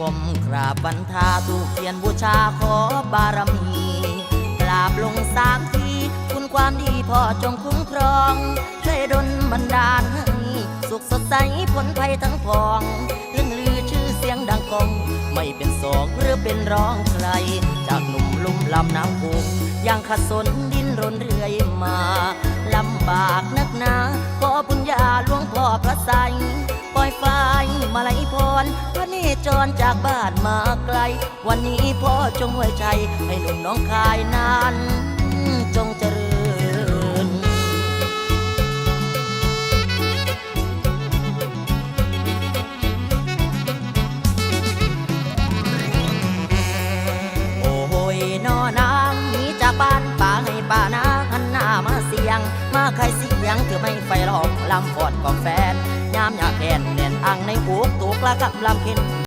ก้มกราบบันทาถูเทียนบูชาขอบารมีกราบลงสามทีคุณความดีพ่อจงคุ้มครองช่วยดลบันดาลให้สุขสดใสพ้นภัยทั้งพองเรื่องลือชื่อเสียงดังกอง ไม่เป็นสองหรือเป็นร้องใคร จากหนุ่มลุ่มลำน้ำโขงยังขัดสนดินรนเรื่อยมาลำบากนักหนาขอบุญญาหลวงพ่อพระไส ลัยพรพระเนจรจากบ้านมาไกล วันนี้พ่อจงไว้ใจ ให้หนุ่มน้องคายนานจงเจริญโอ้ยนอนางหนีจากบ้านป่าให้ป่านาหันหน้ามาเสียง มาใครเสียงเธอไม่ไฟหลอกลำฟอดของแฟน ยามอยากแอนแน่นอังในหูกตูกละกับลำเข็น